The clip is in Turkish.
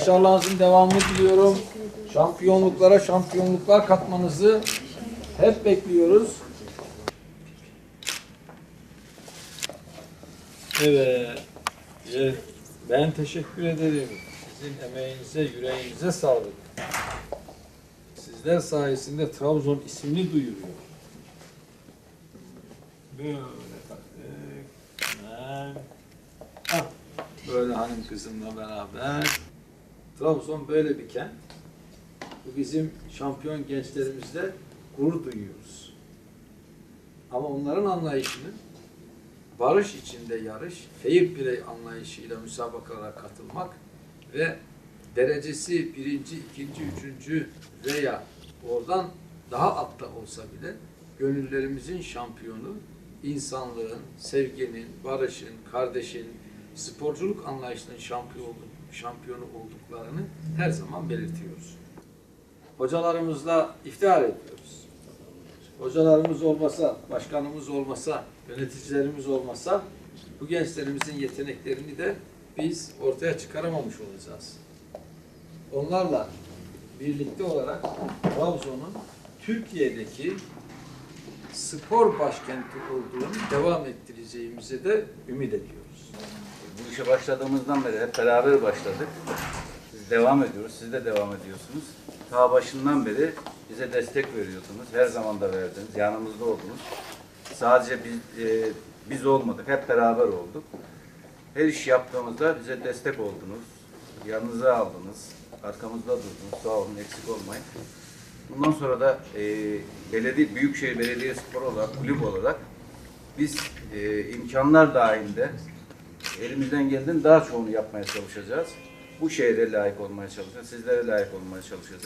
Başarılarınızın devamını diliyorum. Şampiyonluklara şampiyonluklar katmanızı hep bekliyoruz. Evet. Ben teşekkür ederim. Sizin emeğinize, yüreğinize sağlık. Sizler sayesinde Trabzon ismini duyuruyor. Böyle taktık. Böyle hanım kızımla beraber. Trabzon böyle bir kent. Bu bizim şampiyon gençlerimizle gurur duyuyoruz. Ama onların anlayışının barış içinde yarış, fair play anlayışıyla müsabakalara katılmak ve derecesi birinci, ikinci, üçüncü veya oradan daha altta olsa bile gönüllerimizin şampiyonu, insanlığın, sevginin, barışın, kardeşin, sporculuk anlayışının şampiyon, şampiyonu olduklarını her zaman belirtiyoruz. Hocalarımızla iftihar ediyoruz. Hocalarımız olmasa, başkanımız olmasa, yöneticilerimiz olmasa bu gençlerimizin yeteneklerini de biz ortaya çıkaramamış olacağız. Onlarla birlikte olarak Trabzon'un Türkiye'deki spor başkenti olduğunu devam ettireceğimize de ümit ediyoruz. Bu işe başladığımızdan beri hep beraber başladık. Biz devam ediyoruz, siz de devam ediyorsunuz. Ta başından beri bize destek veriyordunuz. Her zaman da verdiniz, yanımızda oldunuz. Sadece biz, e, biz olmadık, hep beraber olduk. Her iş yaptığımızda bize destek oldunuz. Yanınıza aldınız, arkamızda durdunuz. Sağ olun, eksik olmayın. Bundan sonra da e, belediye, Büyükşehir Belediye Spor olarak, kulüp olarak biz e, imkanlar dahilinde elimizden geldiğin daha çoğunu yapmaya çalışacağız. Bu şehre layık olmaya çalışacağız. Sizlere layık olmaya çalışacağız.